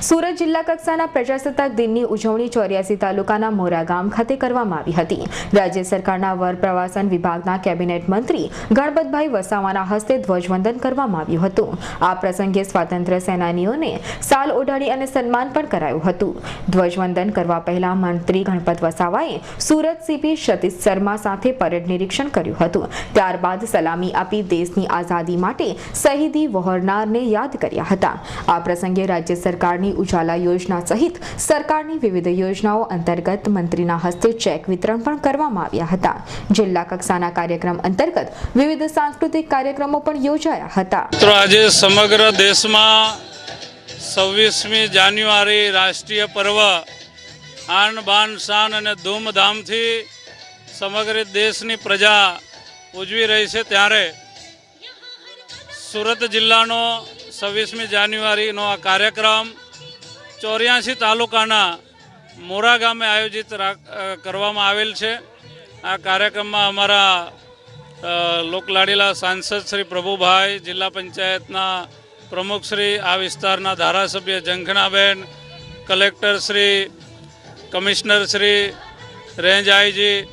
સુરત જિલ્લા કક્ષાના પ્રજાસત્તાક દિનની ઉજવણી ચોર્યાસી તાલુકાના મોરા ગામ ખાતે કરવામાં આવી હતી. રાજ્ય સરકારના વર પ્રવાસન વિભાગના કેબિનેટ મંત્રી ગણપતભાઈ વસાવાના હસ્તે ધ્વજવંદન કરવામાં આવ્યું હતું. આ પ્રસંગે સ્વાતંત્ર્ય સેનાનીઓને સાલ ઓઢાડી અને સન્માન પણ કરાયું હતું. ધ્વજવંદન કરવા પહેલા મંત્રી ગણપત વસાવાએ સુરત સીપી સતીશ શર્મા સાથે પરેડ નિરીક્ષણ કર્યું હતું. ત્યારબાદ સલામી આપી દેશની આઝાદી માટે શહીદી વહોરનારને યાદ કર્યા હતા. આ પ્રસંગે રાજ્ય સરકારની ઉજાલા યોજના સહિત સરકારની વિવિધ યોજનાઓ અંતર્ગત મંત્રીના હસ્તે ચેક વિતરણ પણ કરવામાં આવ્યા હતા. જિલ્લા કક્ષાના કાર્યક્રમ અંતર્ગત વિવિધ સાંસ્કૃતિક કાર્યક્રમો પણ યોજાયા હતા. આજે સમગ્ર દેશમાં છવ્વીસમી જાન્યુઆરી રાષ્ટ્રીય પર્વ આન બાન શાન અને ધૂમધામથી સમગ્ર દેશની પ્રજા ઉજવી રહી છે ત્યારે સુરત જિલ્લાનો છવ્વીસમી જાન્યુઆરીનો આ કાર્યક્રમ ચોર્યાસી તાલુકાના મોરા ગામે આયોજિત કરવામાં આવેલ છે. આ કાર્યક્રમમાં અમારા લોકલાડીલા સાંસદ શ્રી પ્રભુભાઈ, જિલ્લા પંચાયતના પ્રમુખશ્રી આ વિસ્તારના ધારાસભ્ય જંખનાબેન collector Shri, commissioner Shri range IG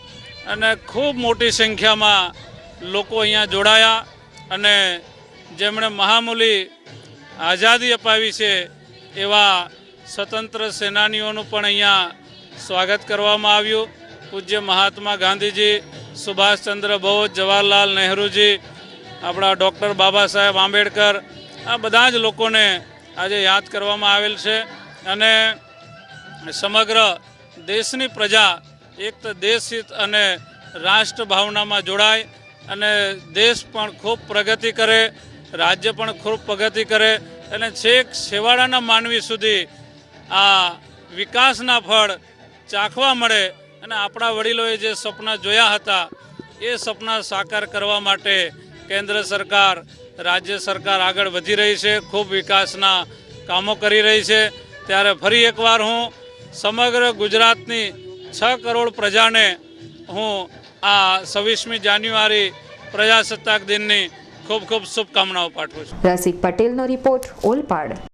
અને ખૂબ મોટી સંખ્યામાં લોકો અહીંયા જોડાયા અને જેમણે મહામૂલી આઝાદી અપાવી છે એવા સ્વતંત્ર સેનાનીઓનું પણ અહીંયા સ્વાગત કરવામાં આવ્યું. પૂજ્ય મહાત્મા ગાંધીજી, સુભાષચંદ્ર બોઝ, જવાહરલાલ નહેરુજી, આપણા ડૉક્ટર બાબા સાહેબ આંબેડકર, આ બધા જ લોકોને આજે યાદ કરવામાં આવેલ છે. અને સમગ્ર દેશની પ્રજા એક તો દેશહિત અને રાષ્ટ્ર ભાવનામાં જોડાય અને દેશ પણ ખૂબ પ્રગતિ કરે, રાજ્ય પણ ખૂબ પ્રગતિ કરે. અને છેક છેવાડાના માનવી સુધી આ વિકાસના ફળ ચાખવા મળે અને આપણા વડીલોએ જે સપના જોયા હતા, એ સપના સાકાર કરવા માટે કેન્દ્ર સરકાર, રાજ્ય સરકાર આગળ વધી રહી છે, ખૂબ વિકાસના કામો કરી રહી છે. ત્યારે ફરી એકવાર હું સમગ્ર ગુજરાતની છ કરોડ પ્રજાને હું આ છવ્વીસમી જાન્યુઆરી પ્રજાસત્તાક દિનની ખૂબ ખૂબ શુભકામનાઓ પાઠવું છું. રસિક પટેલનો રિપોર્ટ ઓલપાડ.